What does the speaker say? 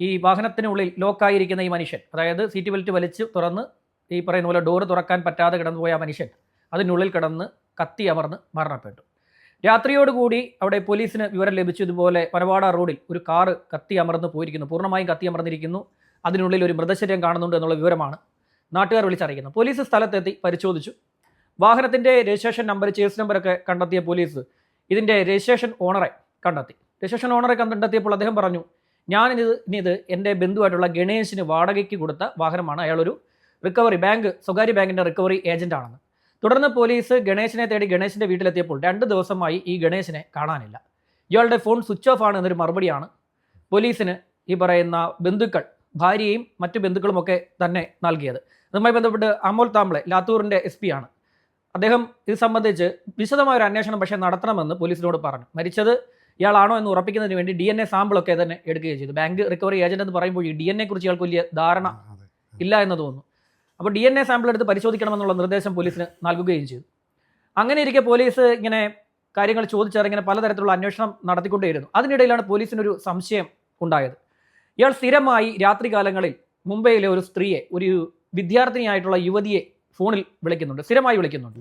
ഈ വാഹനത്തിനുള്ളിൽ ലോക്കായിരിക്കുന്ന ഈ മനുഷ്യൻ അതായത് സീറ്റ് ബെൽറ്റ് വലിച്ചു തുറന്ന് ഈ പറയുന്ന പോലെ ഡോറ് തുറക്കാൻ പറ്റാതെ കിടന്നുപോയ മനുഷ്യൻ അതിനുള്ളിൽ കിടന്ന് കത്തി അമർന്ന് മരണപ്പെട്ടു. രാത്രിയോടുകൂടി അവിടെ പോലീസിന് വിവരം ലഭിച്ചു. ഇതുപോലെ പനവാട റോഡിൽ ഒരു കാറ് കത്തി അമർന്ന് പോയിരിക്കുന്നു. പൂർണമായും കത്തി അമർന്നിരിക്കുന്നു. അതിനുള്ളിൽ ഒരു മൃതശരീരം കാണുന്നുണ്ട് എന്നുള്ള വിവരമാണ് നാട്ടുകാർ വിളിച്ചറിയിക്കുന്നത്. പോലീസ് സ്ഥലത്തെത്തി പരിശോധിച്ചു. വാഹനത്തിന്റെ രജിസ്ട്രേഷൻ നമ്പർ ചേസ് നമ്പറൊക്കെ കണ്ടെത്തിയ പോലീസ് ഇതിന്റെ രജിസ്ട്രേഷൻ ഓണറെ കണ്ടെത്തി. രജിസ്ട്രേഷൻ ഓണറെ കണ്ടെത്തിയപ്പോൾ അദ്ദേഹം പറഞ്ഞു ഞാനിത് ഇനി ഇത് എന്റെ ബന്ധുവായിട്ടുള്ള ഗണേശിന് വാടകയ്ക്ക് കൊടുത്ത വാഹനമാണ്. അയാളൊരു റിക്കവറി ബാങ്ക് സ്വകാര്യ ബാങ്കിന്റെ റിക്കവറി ഏജന്റാണെന്ന് തുടർന്ന് പോലീസ് ഗണേശിനെ തേടി ഗണേശിന്റെ വീട്ടിലെത്തിയപ്പോൾ രണ്ട് ദിവസമായി ഈ ഗണേശിനെ കാണാനില്ല. ഇയാളുടെ ഫോൺ സ്വിച്ച് ഓഫ് ആണ് എന്നൊരു മറുപടിയാണ് പോലീസിന് ഈ പറയുന്ന ബന്ധുക്കൾ ഭാര്യയും മറ്റു ബന്ധുക്കളുമൊക്കെ തന്നെ നൽകിയത്. അതുമായി ബന്ധപ്പെട്ട് അമോൽ താംബ്ലെ ലാത്തൂറിന്റെ എസ് പി ആണ്. അദ്ദേഹം ഇത് സംബന്ധിച്ച് വിശദമായ ഒരു അന്വേഷണം പക്ഷേ നടത്തണമെന്ന് പോലീസിനോട് പറഞ്ഞു. മരിച്ചത് ഇയാളാണോ എന്ന് ഉറപ്പിക്കുന്നതിന് വേണ്ടി ഡി എൻ എ സാമ്പിളൊക്കെ തന്നെ എടുക്കുകയും ചെയ്തു. ബാങ്ക് റിക്കവറി ഏജന്റ് എന്ന് പറയുമ്പോൾ ഈ ഡി എൻ എ കുറിച്ച് ഇയാൾക്ക് വലിയ ധാരണ ഇല്ല എന്ന് തോന്നുന്നു. അപ്പോൾ ഡി എൻ എ സാമ്പിൾ എടുത്ത് പരിശോധിക്കണമെന്നുള്ള നിർദ്ദേശം പോലീസിന് നൽകുകയും ചെയ്തു. അങ്ങനെ ഇരിക്കെ പോലീസ് ഇങ്ങനെ കാര്യങ്ങൾ ചോദിച്ചറിങ്ങനെ പലതരത്തിലുള്ള അന്വേഷണം നടത്തിക്കൊണ്ടേയിരുന്നു. അതിനിടയിലാണ് പോലീസിനൊരു സംശയം ഉണ്ടായത്. ഇയാൾ സ്ഥിരമായി രാത്രികാലങ്ങളിൽ മുംബൈയിലെ ഒരു സ്ത്രീയെ ഒരു വിദ്യാർത്ഥിനിയായിട്ടുള്ള യുവതിയെ ഫോണിൽ വിളിക്കുന്നുണ്ട് സ്ഥിരമായി വിളിക്കുന്നുണ്ട്.